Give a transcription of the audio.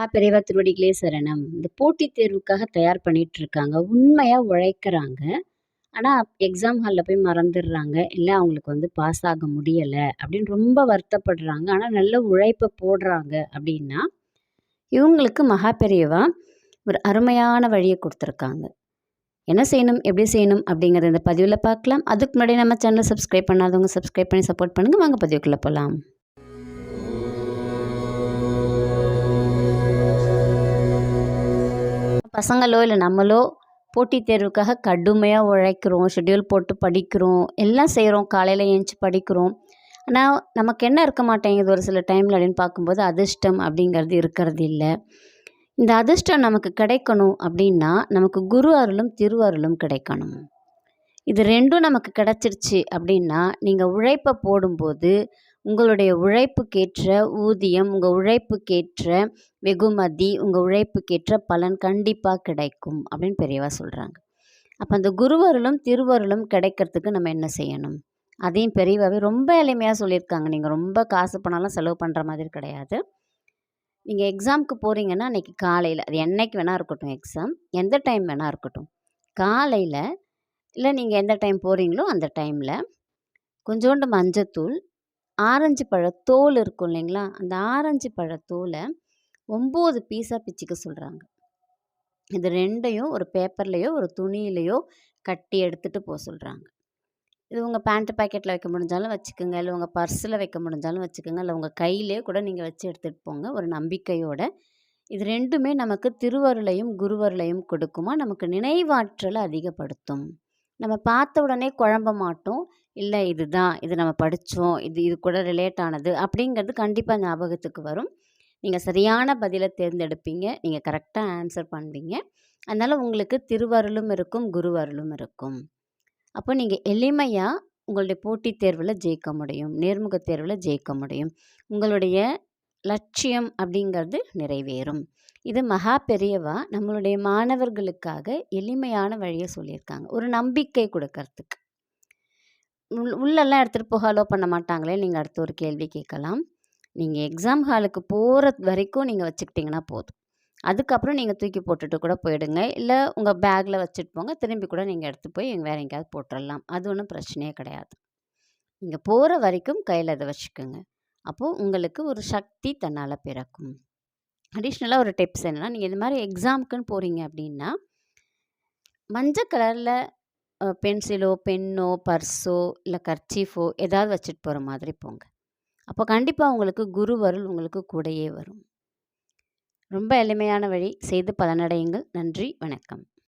மகா பெரியவா திருவடிகளே சரணம் இந்த போட்டித் தேர்வுக்காக தயார் பண்ணிட்டு இருக்காங்க உண்மையாக உழைக்கிறாங்க ஆனால் எக்ஸாம் ஹாலில் போய் மறந்துடுறாங்க. இல்லை அவங்களுக்கு வந்து பாஸ் ஆக முடியலை அப்படின்னு ரொம்ப வருத்தப்படுறாங்க. ஆனால் நல்ல உழைப்பை போடுறாங்க அப்படின்னா இவங்களுக்கு மகா பெரியவா ஒரு அருமையான வழியை கொடுத்துருக்காங்க. என்ன செய்யணும் எப்படி செய்யணும் அப்படிங்கிறத இந்த பதிவில் பார்க்கலாம். அதுக்கு முன்னாடி நம்ம சேனலை சப்ஸ்கிரைப் பண்ணாதவங்க சப்ஸ்கிரைப் பண்ணி சப்போர்ட் பண்ணுங்கள் வாங்க பதிவுக்குள்ளே போகலாம் பசங்களோ இல்லை நம்மளோ போட்டித் தேர்வுக்காக கடுமையாக உழைக்கிறோம் ஷெட்யூல் போட்டு படிக்கிறோம் எல்லாம் செய்கிறோம் காலையில் ஏஞ்சி படிக்கிறோம். ஆனால் நமக்கு என்ன இருக்க மாட்டேங்குது ஒரு சில டைமில் அப்படின்னு பார்க்கும்போது அதிர்ஷ்டம் அப்படிங்கிறது இருக்கிறது இல்லை. இந்த அதிர்ஷ்டம் நமக்கு கிடைக்கணும் அப்படின்னா நமக்கு குரு அருளும் திரு அருளும் கிடைக்கணும். இது ரெண்டும் நமக்கு கிடச்சிருச்சு அப்படின்னா நீங்கள் உழைப்பை போடும்போது உங்களுடைய உழைப்புக்கேற்ற ஊதியம் உங்கள் உழைப்புக்கேற்ற வெகுமதி உங்கள் உழைப்புக்கேற்ற பலன் கண்டிப்பாக கிடைக்கும் அப்படின்னு பெரியவா சொல்கிறாங்க அப்போ அந்த குருவருளும் திருவருளும் கிடைக்கிறதுக்கு நம்ம என்ன செய்யணும்? அதையும் பெரியவாவே ரொம்ப எளிமையாக சொல்லியிருக்காங்க. நீங்கள் ரொம்ப காசு பணம்லாம் செலவு பண்ணுற மாதிரி கிடையாது. நீங்கள் எக்ஸாமுக்கு போகிறீங்கன்னா அன்றைக்கி காலையில் அது என்றைக்கு வேணால் இருக்கட்டும் எக்ஸாம் எந்த டைம் வேணால் இருக்கட்டும். காலையில் இல்லை நீங்கள் எந்த டைம் போகிறீங்களோ அந்த டைமில் கொஞ்சோண்டு மஞ்சத்தூள் ஆரஞ்சு பழத்தோல் தோல் இருக்கும் இல்லைங்களா? அந்த ஆரஞ்சு பழத்தோலை ஒம்பது பீஸாக பிச்சுக்க சொல்கிறாங்க இது ரெண்டையும் ஒரு பேப்பர்லேயோ ஒரு துணியிலையோ கட்டி எடுத்துகிட்டு போக சொல்கிறாங்க இது உங்கள் பேண்ட்டு பாக்கெட்டில் வைக்க முடிஞ்சாலும் வச்சுக்கோங்க. இல்லை உங்கள் பர்ஸில் வைக்க முடிஞ்சாலும் வச்சுக்கோங்க. இல்லை உங்கள் கையிலே கூட நீங்கள் வச்சு எடுத்துகிட்டு போங்க. ஒரு நம்பிக்கையோட. இது ரெண்டுமே நமக்கு திருவருளையும் குருவருளையும் கொடுக்குமா? நமக்கு நினைவாற்றலை அதிகப்படுத்தும். நம்ம பார்த்த உடனே குழம்ப மாட்டோம். இல்லை இதுதான் இது நம்ம படித்தோம் இது இது கூட ரிலேட் ஆனது அப்படிங்கிறது கண்டிப்பாக ஞாபகத்துக்கு வரும். நீங்கள் சரியான பதிலை தேர்ந்தெடுப்பீங்க. நீங்கள் கரெக்டாக ஆன்சர் பண்ணுவீங்க அதனால் உங்களுக்கு திருவருளும் இருக்கும் குருவருளும் இருக்கும். அப்போ நீங்கள் எளிமையாக உங்களுடைய போட்டித் தேர்வில் ஜெயிக்க முடியும். நேர்முக தேர்வில் ஜெயிக்க முடியும். உங்களுடைய லட்சியம் அப்படிங்கிறது நிறைவேறும். இது மகா பெரியவா நம்மளுடைய மாணவர்களுக்காக எளிமையான வழியை சொல்லியிருக்காங்க. ஒரு நம்பிக்கை கொடுக்கறதுக்கு. உள்ளெல்லாம் எடுத்துகிட்டு போக அலோ பண்ண மாட்டாங்களே நீங்கள் அடுத்த ஒரு கேள்வி கேட்கலாம். நீங்கள் எக்ஸாம் ஹாலுக்கு போகிற வரைக்கும் நீங்கள் வச்சுக்கிட்டிங்கன்னா போதும். அதுக்கப்புறம் நீங்கள் தூக்கி போட்டுட்டு கூட போயிடுங்க. இல்லை உங்கள் பேக்கில் வச்சுட்டு போங்க. திரும்பி கூட நீங்கள் எடுத்து போய் வேறு எங்கேயாவது போட்டுடலாம் அது ஒன்றும் பிரச்சனையே கிடையாது. நீங்கள் போகிற வரைக்கும் கையில் அதை வச்சுக்கோங்க. அப்போது உங்களுக்கு ஒரு சக்தி தன்னால் பிறக்கும். அடிஷ்னலாக ஒரு டிப்ஸ் என்னென்னா நீங்கள் இந்த மாதிரி எக்ஸாமுக்குன்னு போகிறீங்க அப்படின்னா மஞ்சள் கலரில் பென்சிலோ பென்னோ பர்ஸோ இல்லை கர்ச்சீஃபோ ஏதாவது வச்சுட்டு போகிற மாதிரி போங்க. அப்போ கண்டிப்பாக உங்களுக்கு குருவருள் உங்களுக்கு கூடையே வரும். ரொம்ப எளிமையான வழி. செய்து பலனடையுங்கள். நன்றி. வணக்கம்.